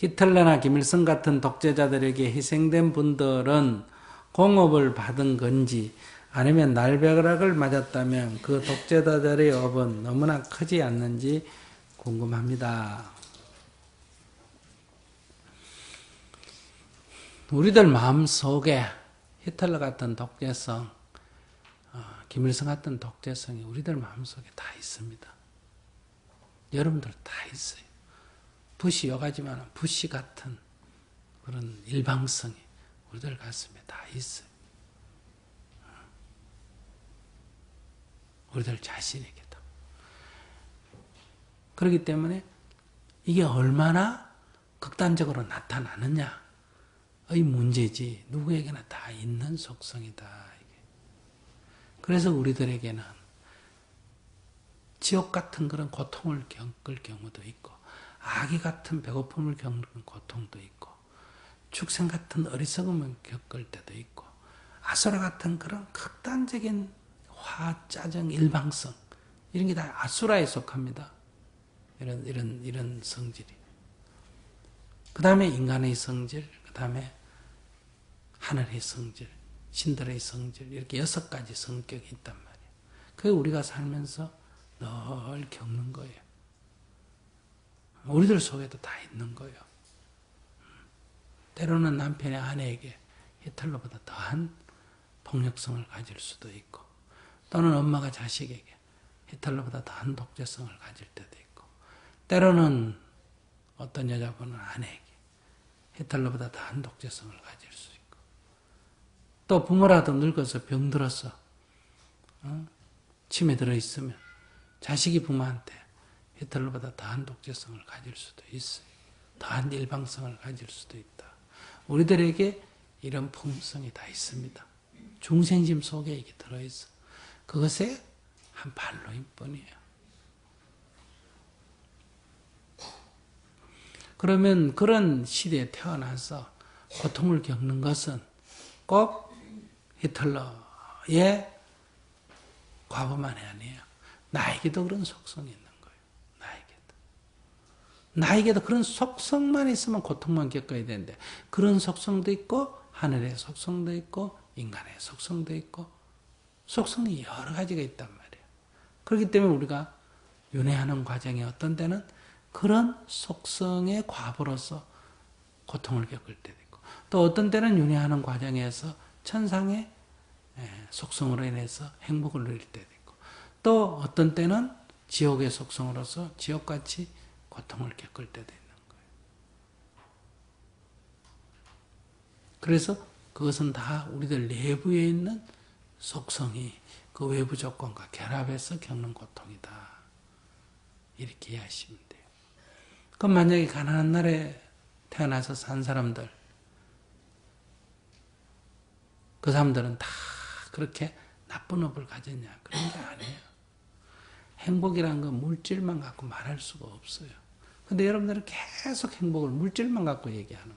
히틀러나 김일성 같은 독재자들에게 희생된 분들은 공업을 받은 건지 아니면 날벼락을 맞았다면 그 독재자들의 업은 너무나 크지 않는지 궁금합니다. 우리들 마음 속에 히틀러 같은 독재성, 어, 김일성 같은 독재성이 우리들 마음 속에 다 있습니다. 여러분들 다 있어요. 부시 여가지만 부시 같은 그런 일방성이 우리들 가슴에 다 있어요. 우리들 자신에게도. 그렇기 때문에 이게 얼마나 극단적으로 나타나느냐의 문제지 누구에게나 다 있는 속성이다. 그래서 우리들에게는 지옥 같은 그런 고통을 겪을 경우도 있고 아기 같은 배고픔을 겪는 고통도 있고 축생 같은 어리석음을 겪을 때도 있고 아수라 같은 그런 극단적인 화, 짜증, 일방성 이런 게 다 아수라에 속합니다. 이런 이런 이런 성질이. 그 다음에 인간의 성질, 그 다음에 하늘의 성질, 신들의 성질 이렇게 여섯 가지 성격이 있단 말이에요. 그게 우리가 살면서 늘 겪는 거예요. 우리들 속에도 다 있는 거예요. 때로는 남편이 아내에게 히틀러보다 더한 폭력성을 가질 수도 있고, 또는 엄마가 자식에게 히틀러보다 더한 독재성을 가질 때도 있고, 때로는 어떤 여자분은 아내에게 히틀러보다 더한 독재성을 가질 수 있고, 또 부모라도 늙어서 병들어서 어? 침에 들어 있으면 자식이 부모한테 히틀러보다 더한 독재성을 가질 수도 있어요. 더한 일방성을 가질 수도 있다. 우리들에게 이런 품성이 다 있습니다. 중생심 속에 이게 들어있어. 그것의 한 발로인 뿐이에요. 그러면 그런 시대에 태어나서 고통을 겪는 것은 꼭 히틀러의 과거만이 아니에요. 나에게도 그런 속성이. 나에게도. 나에게도 그런 속성만 있으면 고통만 겪어야 되는데 그런 속성도 있고 하늘의 속성도 있고 인간의 속성도 있고 속성이 여러 가지가 있단 말이에요. 그렇기 때문에 우리가 윤회하는 과정에 어떤 때는 그런 속성의 과보로서 고통을 겪을 때도 있고 또 어떤 때는 윤회하는 과정에서 천상의 속성으로 인해서 행복을 누릴 때도 있고 또 어떤 때는 지옥의 속성으로서 지옥같이 고통을 겪을 때도 있는 거예요. 그래서 그것은 다 우리들 내부에 있는 속성이 그 외부 조건과 결합해서 겪는 고통이다. 이렇게 이해하시면 돼요. 그럼 만약에 가난한 나라에 태어나서 산 사람들, 그 사람들은 다 그렇게 나쁜 업을 가졌냐? 그런 게 아니에요. 행복이란 건 물질만 갖고 말할 수가 없어요. 근데 여러분들은 계속 행복을 물질만 갖고 얘기하는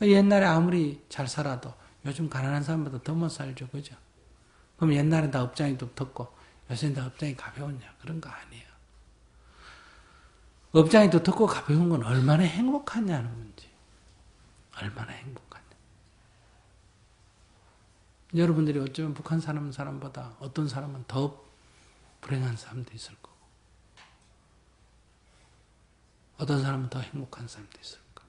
거예요. 옛날에 아무리 잘 살아도 요즘 가난한 사람보다 더 못 살죠. 그죠? 그럼 옛날에 다 업장이 두텁고 요새는 다 업장이 가벼웠냐? 그런 거 아니에요. 업장이 두텁고 가벼운 건 얼마나 행복하냐는 문제. 얼마나 행복하냐. 여러분들이 어쩌면 북한 사람 사람보다 어떤 사람은 더 불행한 사람도 있을 거고, 어떤 사람은 더 행복한 사람도 있을 거고.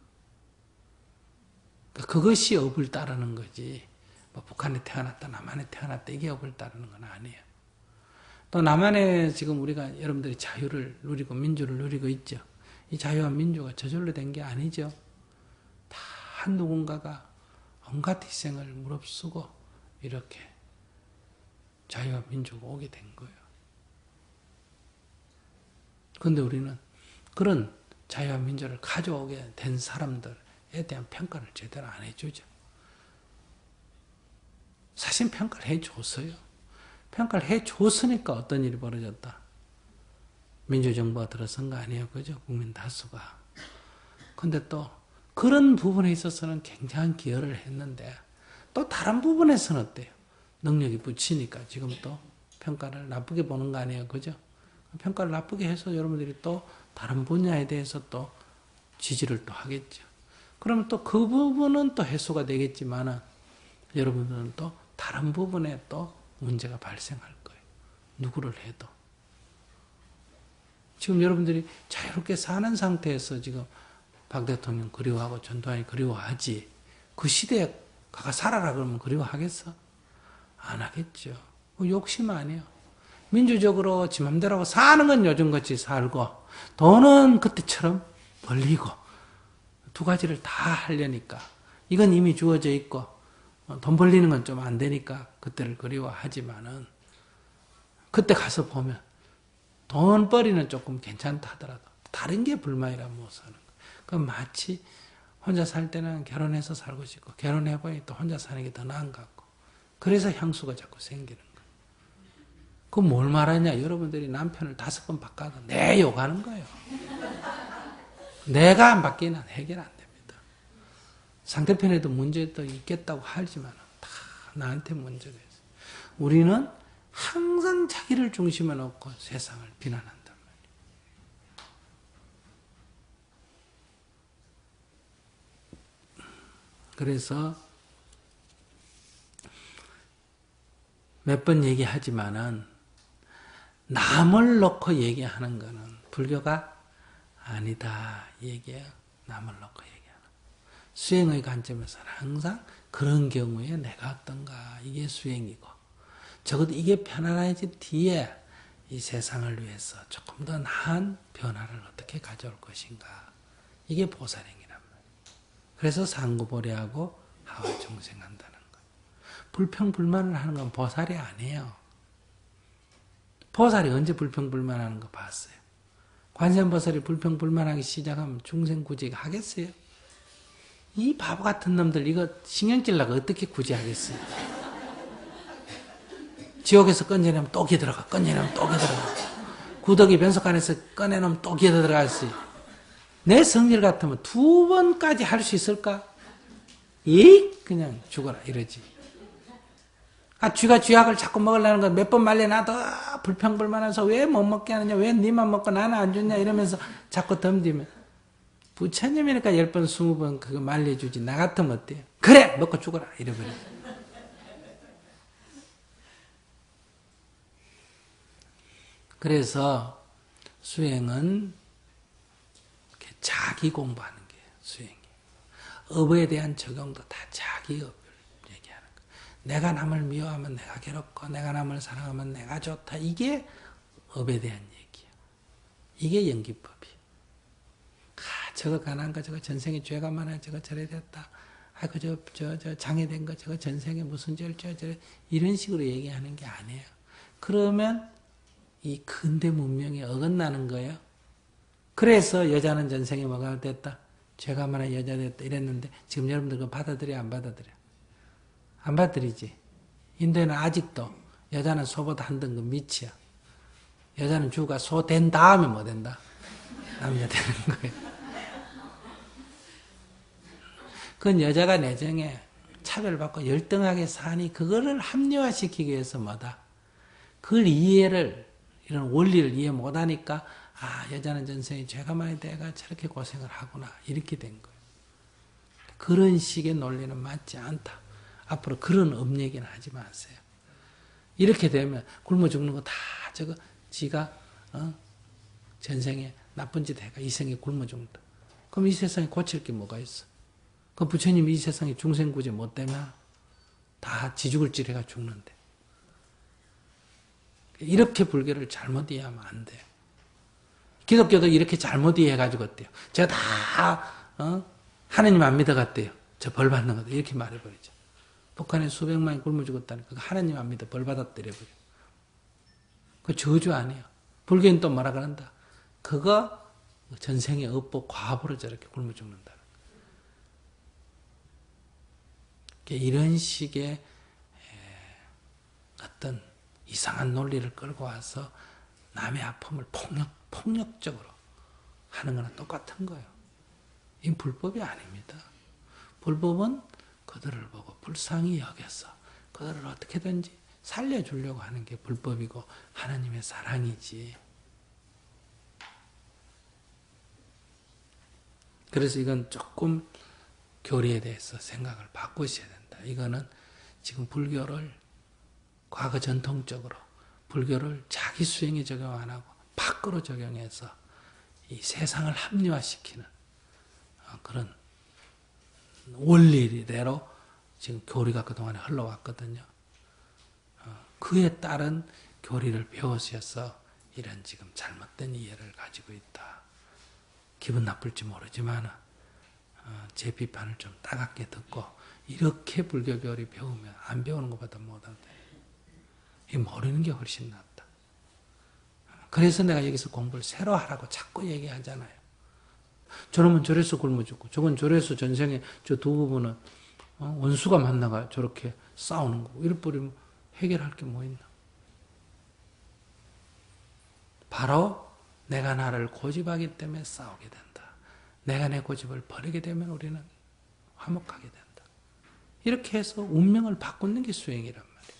그러니까 그것이 업을 따르는 거지. 뭐 북한에 태어났다, 남한에 태어났다, 이게 업을 따르는 건 아니에요. 또 남한에 지금 우리가 여러분들이 자유를 누리고 민주를 누리고 있죠. 이 자유와 민주가 저절로 된 게 아니죠. 다 누군가가 온갖 희생을 무릅쓰고 이렇게 자유와 민주가 오게 된 거예요. 그런데 우리는 그런 자유와 민주를 가져오게 된 사람들에 대한 평가를 제대로 안 해주죠. 사실 평가를 해줬어요. 평가를 해줬으니까 어떤 일이 벌어졌다. 민주정부가 들어선 거 아니에요. 그죠? 국민 다수가. 근데 또 그런 부분에 있어서는 굉장한 기여를 했는데 또 다른 부분에서는 어때요? 능력이 붙이니까 지금 또 평가를 나쁘게 보는 거 아니에요. 그죠? 평가를 나쁘게 해서 여러분들이 또 다른 분야에 대해서 또 지지를 또 하겠죠. 그러면 또 그 부분은 또 해소가 되겠지만은 여러분들은 또 다른 부분에 또 문제가 발생할 거예요. 누구를 해도. 지금 여러분들이 자유롭게 사는 상태에서 지금 박 대통령 그리워하고 전두환이 그리워하지 그 시대에 가가 살아라 그러면 그리워하겠어? 안 하겠죠. 그 욕심 아니에요. 민주적으로 지 맘대로 하고 사는 건 요즘같이 살고 돈은 그때처럼 벌리고 두 가지를 다 하려니까 이건 이미 주어져 있고 어, 돈 벌리는 건 좀 안 되니까 그때를 그리워하지만은 그때 가서 보면 돈벌이는 조금 괜찮다 하더라도 다른 게 불만이라 못 사는 거예요. 그 마치 혼자 살 때는 결혼해서 살고 싶고 결혼해보니 또 혼자 사는 게 더 나은 것 같고 그래서 향수가 자꾸 생기는 거예요. 그 뭘 말하냐 여러분들이 남편을 다섯 번 바꿔도 내 욕하는 거예요. 내가 안 바뀌면 해결 안 됩니다. 상대편에도 문제도 있겠다고 하지만 다 나한테 문제가 있어요. 우리는 항상 자기를 중심에 놓고 세상을 비난한단 말이에요. 그래서 몇 번 얘기하지만은 남을 놓고 얘기하는 거는 불교가 아니다 얘기예요. 남을 놓고 얘기하는. 수행의 관점에서는 항상 그런 경우에 내가 어떤가 이게 수행이고 적어도 이게 편안해진 뒤에 이 세상을 위해서 조금 더 나은 변화를 어떻게 가져올 것인가. 이게 말이에요. 그래서 상구보리하고 하와 중생한다는 거예요. 불평불만을 하는 건 보살이 아니에요. 보살이 언제 불평불만하는 거 봤어요? 관세음보살이 불평불만하기 시작하면 중생 구제 하겠어요? 이 바보 같은 놈들 이거 신경질나가 어떻게 구제하겠어요? 지옥에서 꺼내내면 또 기들어가. 꺼내내면 또 기들어가. 구덕이 변속안에서 꺼내놓으면 또 기들어가지. 내 성질 같으면 두 번까지 할 수 있을까? 예? 그냥 죽어라. 이러지. 아, 쥐가 쥐약을 자꾸 먹으려는 건몇번 말려놔도 불평불만해서 왜 못 먹게 하느냐, 왜 니만 먹고 나는 안 줬냐 이러면서 자꾸 덤디면 부처님이니까 열 번, 스무 번 그거 말려주지. 나 같으면 어때요? 그래! 먹고 죽어라! 이래버려. 그래서 수행은 자기 공부하는 게 수행이에요. 업에 대한 적용도 다 자기 업을 얘기하는 거예요. 내가 남을 미워하면 내가 괴롭고 내가 남을 사랑하면 내가 좋다. 이게 업에 대한 얘기예요. 이게 연기법이에요. 아, 저거 가난한 거, 저거 전생에 죄가 많아, 저거 저래 됐다. 아, 그, 저, 저, 저, 장애된 거, 저거 전생에 무슨 죄를 저, 저, 이런 식으로 얘기하는 게 아니에요. 그러면 이 근대 문명에 어긋나는 거예요. 그래서 여자는 전생에 뭐가 됐다? 죄가 많아 여자 됐다 이랬는데 지금 여러분들 그거 받아들여 안 받아들여? 안 받아들이지. 인도에는 아직도 여자는 소보다 한 등급 밑이야. 여자는 주가 소 된 다음에 뭐 된다? 남자 되는 거예요. 그건 여자가 내정에 차별받고 열등하게 사니 그거를 합리화시키기 위해서 뭐다? 그걸 이해를 이런 원리를 이해 못하니까 아 여자는 전생에 죄가 많이 돼가 저렇게 고생을 하구나 이렇게 된 거예요. 그런 식의 논리는 맞지 않다. 앞으로 그런 업 얘기는 하지 마세요. 이렇게 되면 굶어 죽는 거 다 저거 지가 어? 전생에 나쁜 짓 해가 이 생에 굶어 죽는다. 그럼 이 세상에 고칠 게 뭐가 있어? 그 부처님이 이 세상에 중생구제 못 되면 다 지죽을 찌르가 죽는데. 이렇게 불교를 잘못 이해하면 안 돼요. 기독교도 이렇게 잘못 이해해가지고 어때요? 제가 다, 어? 하나님 안 믿어갔대요. 저 벌 받는 거다. 이렇게 말해버리죠. 북한에 수백만이 굶어 죽었다니까. 하나님 안 믿어. 벌. 이래버려. 그 저주 아니에요. 불교는 또 뭐라 그런다? 그거 전생에 업보 과보로 저렇게 굶어 죽는다. 이런 식의 어떤 이상한 논리를 끌고 와서 남의 아픔을 폭력, 폭력적으로 하는 거는 똑같은 거예요. 이 불법이 아닙니다. 불법은 그들을 보고 불쌍히 여겨서 그들을 어떻게든지 살려주려고 하는 게 불법이고 하나님의 사랑이지. 그래서 이건 조금 교리에 대해서 생각을 바꾸셔야 된다. 이거는 지금 불교를 과거 전통적으로 불교를 자기 수행에 적용 안 하고 밖으로 적용해서 이 세상을 합리화시키는 어, 그런 원리대로 지금 교리가 그동안에 흘러왔거든요. 어, 그에 따른 교리를 배우셔서 이런 지금 잘못된 이해를 가지고 있다. 기분 나쁠지 모르지만 어, 제 비판을 좀 따갑게 듣고 이렇게 불교 교리 배우면 안 배우는 것보다 못한다. 이 모르는 게 훨씬 낫다. 그래서 내가 여기서 공부를 새로 하라고 자꾸 얘기하잖아요. 저놈은 저래서 굶어 죽고, 저건 저래서 전생에 저 두 부분은 어? 원수가 만나가 저렇게 싸우는 거고, 이럴 뿌리면 해결할 게 뭐 있나? 바로 내가 나를 고집하기 때문에 싸우게 된다. 내가 내 고집을 버리게 되면 우리는 화목하게 된다. 이렇게 해서 운명을 바꾸는 게 수행이란 말이에요.